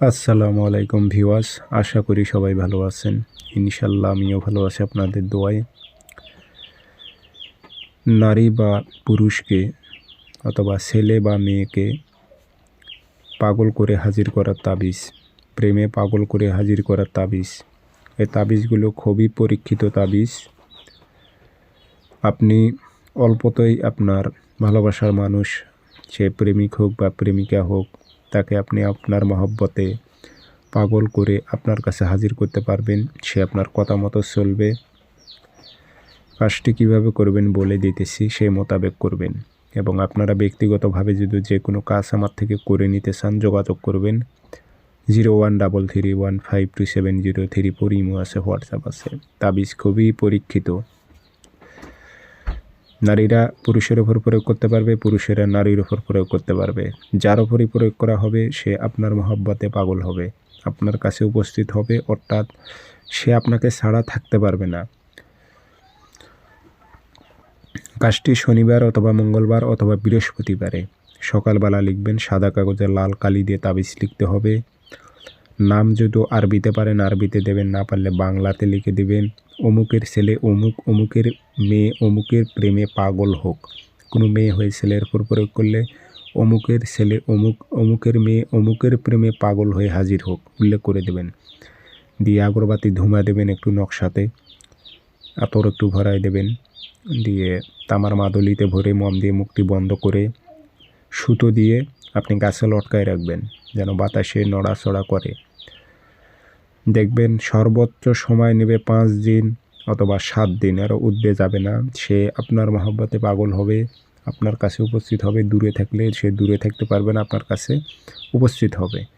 আসসালামু আলাইকুম ভিওয়াস আশা করি সবাই ভালো আছেন। ইনশাল্লাহ আমিও ভালো আছি আপনাদের দোয়ায়। নারী বা পুরুষকে অথবা ছেলে বা মেয়েকে পাগল করে হাজির করার তাবিজ, প্রেমে পাগল করে হাজির করার তাবিজ। এই তাবিজগুলো খুবই পরীক্ষিত তাবিজ। আপনি অল্পতেই আপনার ভালোবাসার মানুষ, সে প্রেমিক হোক বা প্রেমিকা হোক তাকে আপনি আপনার মহব্বতে পাগল করে আপনার কাছে হাজির করতে পারবেন। সে আপনার কথা মতো চলবে। কাজটি কীভাবে করবেন বলে দিতেছি সেই মোতাবেক করবেন। এবং আপনারা ব্যক্তিগতভাবে যদি যে কোনো কাজ আমার থেকে করে নিতে চান, যোগাযোগ করবেন। Zero one double three one five two seven zero three four Imo আছে, হোয়াটসঅ্যাপ আছে। তাবিজ খুবই পরীক্ষিত। নারীরা পুরুষের ওপর প্রয়োগ করতে পারবে, পুরুষেরা নারীর ওপর প্রয়োগ করতে পারবে। যার ওপরই প্রয়োগ করা হবে, সে আপনার মহব্বতে পাগল হবে। আপনার কাছে উপস্থিত হবে, অর্থাৎ সে আপনাকে ছাড়া থাকতে পারবে না। কাজটি শনিবার অথবা মঙ্গলবার অথবা বৃহস্পতিবারে। সকালবেলা লিখবেন, সাদা কাগজে লাল কালি দিয়ে তাবিজ লিখতে হবে। নাম যদি আরবিতে পারেন, আরবিতে দেবেন, না পারলে বাংলাতে লিখে দেবেন, অমুকের ছেলে অমুক, অমুকের মেয়ে অমুকের প্রেমে পাগল হোক। কোনো মেয়ে হয়ে ছেলের উপর প্রয়োগ করলে, অমুকের ছেলে অমুক, অমুকের মেয়ে অমুকের প্রেমে পাগল হয়ে হাজির হোক। উল্লেখ করে দেবেন। দিয়ে আগরবাতি ধুমা দেবেন একটু নকশাতে, আতর একটু ভরাই দেবেন। দিয়ে তামার মাদলিতে ভরে মম দিয়ে মুখটি বন্ধ করে সুতো দিয়ে আপনি গাছে লটকায় রাখবেন, যেন বাতাসে নড়াচড়া করে। দেখবেন সর্বোচ্চ সময় নেবে পাঁচ দিন অথবা সাত দিন আরও উদ্বে যাবে না। সে আপনার মহব্বতে পাগল হবে, আপনার কাছে উপস্থিত হবে, দূরে থাকলে সে দূরে থাকতে পারবে না, আপনার কাছে উপস্থিত হবে।